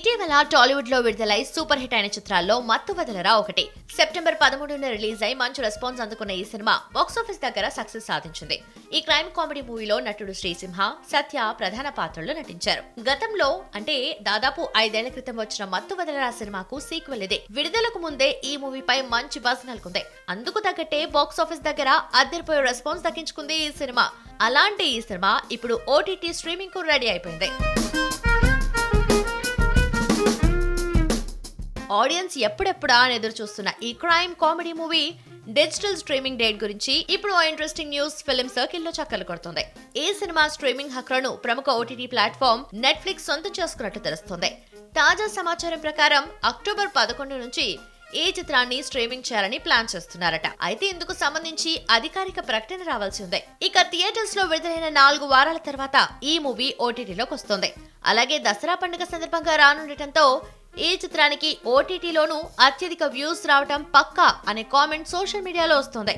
ఇటీవల టాలీవుడ్లో విడుదలై సూపర్ హిట్ అయిన చిత్రాల్లో మత్తు వదలరా ఒకటి. సెప్టెంబర్ పదమూడున రిలీజ్ అయి మంచి రెస్పాన్స్ అందుకున్న ఈ సినిమా బాక్సాఫీస్ దగ్గర సక్సెస్ సాధించింది. ఈ క్రైమ్ కామెడీ మూవీలో నటుడు శ్రీసింహ సత్య ప్రధాన పాత్రల్లో నటించారు. గతంలో అంటే దాదాపు ఐదేళ్ళ క్రితం వచ్చిన మత్తు వదలరా సినిమాకు సీక్వెల్ ఇదే. విడుదలకు ముందే ఈ మూవీపై మంచి బస్ నెలకొంది. అందుకు తగ్గట్టే బాక్సాఫీస్ దగ్గర అద్దరిపోయే రెస్పాన్స్ దక్కించుకుంది ఈ సినిమా. అలాంటి ఈ సినిమా ఇప్పుడు ఓటీటీ స్ట్రీమింగ్కు రెడీ అయిపోయింది. ఆడియన్స్ ఎప్పుడెప్పుడా అని ఎదురు చూస్తున్న ఈ crime comedy movie digital streaming date గురించి ఇప్పుడు ఓ ఇంట్రెస్టింగ్ న్యూస్ ఫిల్మ్ సర్కిల్లో చక్కలు కొడుతుంది. ఈ సినిమా స్ట్రీమింగ్ హక్కులను ప్రముఖ ఓటీటీ ప్లాట్ఫామ్ నెట్ఫ్లిక్స్ సొంతం చేసుకున్నట్టు తెలుస్తుంది. తాజా సమాచారం ప్రకారం అక్టోబర్ పదకొండు నుంచి ఈ చిత్రాన్ని స్ట్రీమింగ్ చేయాలని ప్లాన్ చేస్తున్నారట. అయితే ఇందుకు సంబంధించి అధికారిక ప్రకటన రావాల్సి ఉంది. ఇక థియేటర్స్లో విడుదలైన నాలుగు వారాల తర్వాత ఈ మూవీ ఓటీటీలోకి వస్తుంది. అలాగే దసరా పండుగ సందర్భంగా రానుండటంతో ఈ చిత్రానికి ఓటీటీలోనూ అత్యధిక వ్యూస్ రావటం పక్కా అనే కామెంట్ సోషల్ మీడియాలో వస్తుంది.